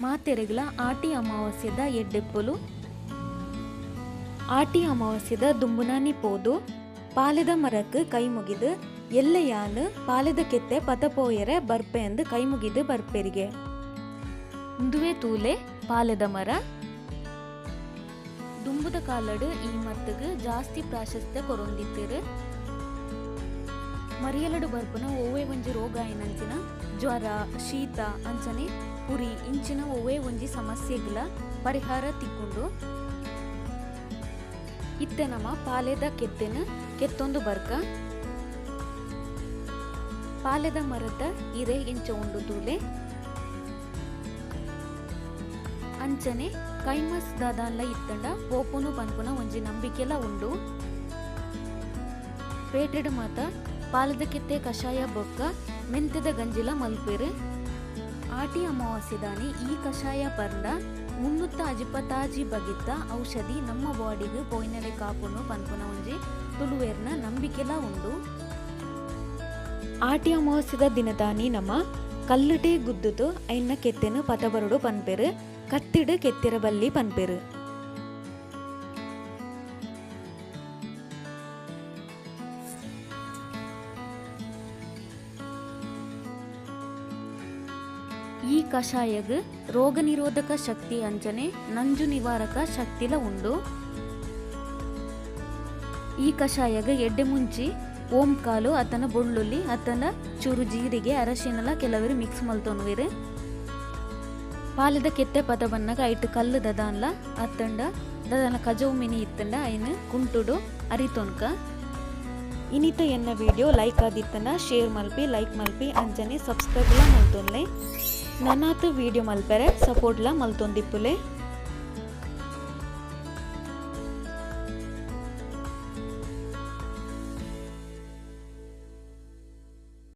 ಮಾತೆರೆಗ್ಲ ಆಟಿ ಅಮಾವಾಸ್ಯದ ಎಡ್ಡೆಪ್ಪುಲು ಆಟಿ ಅಮಾವಾಸ್ಯದ ದುಂಬುನಾನಿ ಪೋದು. ಪಾಲೆದ ಮರಕ್ಕೆ ಕೈ ಮುಗಿದು ಎಲ್ಲೆಯಾನು ಪಾಲೆದ ಕೆತ್ತೆ ಪತಪೋಯರೆ ಬರ್ಪೆ ಎಂದು ಕೈ ಮುಗಿದು ಬರ್ಪೆರಿಗೆ. ಉಂದುವೆ ತೂಲೆ ಪಾಲೆದ ಮರ. ದುಂಬುದ ಕಾಲಡು ಈ ಮತ್ತಿಗೆ ಜಾಸ್ತಿ ಪ್ರಾಶಸ್ತ್ಯ ಕೊರೊಂದಿತ್ತಿರು. ಮರಿಯಲಡು ಬರ್ಪನ ಓವೆ ಒಂಜಿ ರೋಗ ಏನಂಚಿನ ಜ್ವರ, ಶೀತ, ಅಂಚನೆ. ಪುರಿ ಇಂಚಿನ ಒವೇ ಒಂಜಿ ಸಮಸ್ಯೆಗಳ ಪರಿಹಾರ ತಿಕ್ಕೊಂಡು. ಇತ್ತೆ ನಮ್ಮ ಪಾಲೆದ ಕೆತ್ತೆನ ಕೆತ್ತೊಂದು ಬರ್ಕ. ಪಾಲೆದ ಮರದ ಇರೆ ಇಂಚ ಉಂಡು ತೂಲೆ ಅಂಚನೆ ಕೈಮಸ್ ದಾದಾನ್ಲ ಇತ್ತಂಡ ಪೋಪುನು ಪನ್ಪುನ ಒಂಜಿ ನಂಬಿಕೆಲ ಉಂಡು. ಪೇಟೆಡ್ ಮಾತ ಪಾಲದ ಕೆತ್ತೆ ಕಷಾಯ ಬೊಕ್ಕ ಮೆಂತೆದ ಗಂಜಿಲ ಮಲ್ಪೆರು. ಆಟಿ ಅಮಾವಾಸ್ಯದಾನಿ ಈ ಕಷಾಯ ಪರ್ಂಡ ಮುನ್ನೂತ್ತ ಅಜಿಪತಾಜಿ ಬಗಿತ್ತ ಔಷಧಿ ನಮ್ಮ ಬಾಡಿಗೆ ಪೋಯ್ನಲೆ ಕಾಪುನು ಪನ್ಪುನ ಒಂಜಿ ತುಳುವೇರ್ನ ನಂಬಿಕೆಲ ಉಂಡು. ಆಟಿ ಅಮಾವಾಸ್ಯದ ದಿನದಾನಿ ನಮ್ಮ ಕಲ್ಲಟೆ ಗುದ್ದುತು ಐನ್ನ ಕೆತ್ತೆನು ಪತಬರುಡು ಪನ್ಪೆರು, ಕತ್ತಿಡು ಕೆತ್ತಿರಬಲ್ಲಿ ಪನ್ಪೆರು. ಈ ಕಷಾಯಗ್ ರೋಗ ನಿರೋಧಕ ಶಕ್ತಿ ಅಂಚನೆ ನಂಜು ನಿವಾರಕ ಶಕ್ತಿಲ ಉಂಡು. ಈ ಕಷಾಯಗ ಎಡ್ಡೆ ಮುಂಚಿ ಓಂ ಕಾಲು ಅತನ ಬೊಳ್ಳುಳ್ಳಿ ಅತನ ಚೂರು ಜೀರಿಗೆ, ಅರಶಿನಲ ಕೆಲವರು ಮಿಕ್ಸ್ ಮಲ್ತೊನ್ವೆರು ಪಾಲದ ಕೆತ್ತೆ ಪದ ಬನ್ನಗ ಐಟ್ ಕಲ್ಲು ದದಾನ್ಲ ಅತ್ತಂಡ ದದನ ಕಜವು ಮಿನಿ ಇತ್ತಂಡ ಐನ್ ಕುಂಟುಡು ಅರಿತೊನ್ಕ ಇನಿತ ಎನ್ನ ವಿಡಿಯೋ ಲೈಕ್ ಆದಿತ್ತನ ಶೇರ್ ಮಲ್ಪಿ, ಲೈಕ್ ಮಲ್ಪಿ ಅಂಜನೆ ಸಬ್ಸ್ಕ್ರೈಬ್ಲ ಮಲ್ತೊನ್ಲೆ ನನ್ನಾತು ವಿಡಿಯೋ ಮಲ್ಪೆರೆ ಸಪೋರ್ಟ್ಲ ಮಲ್ತೊಂದಿಪ್ಪುಲೆ.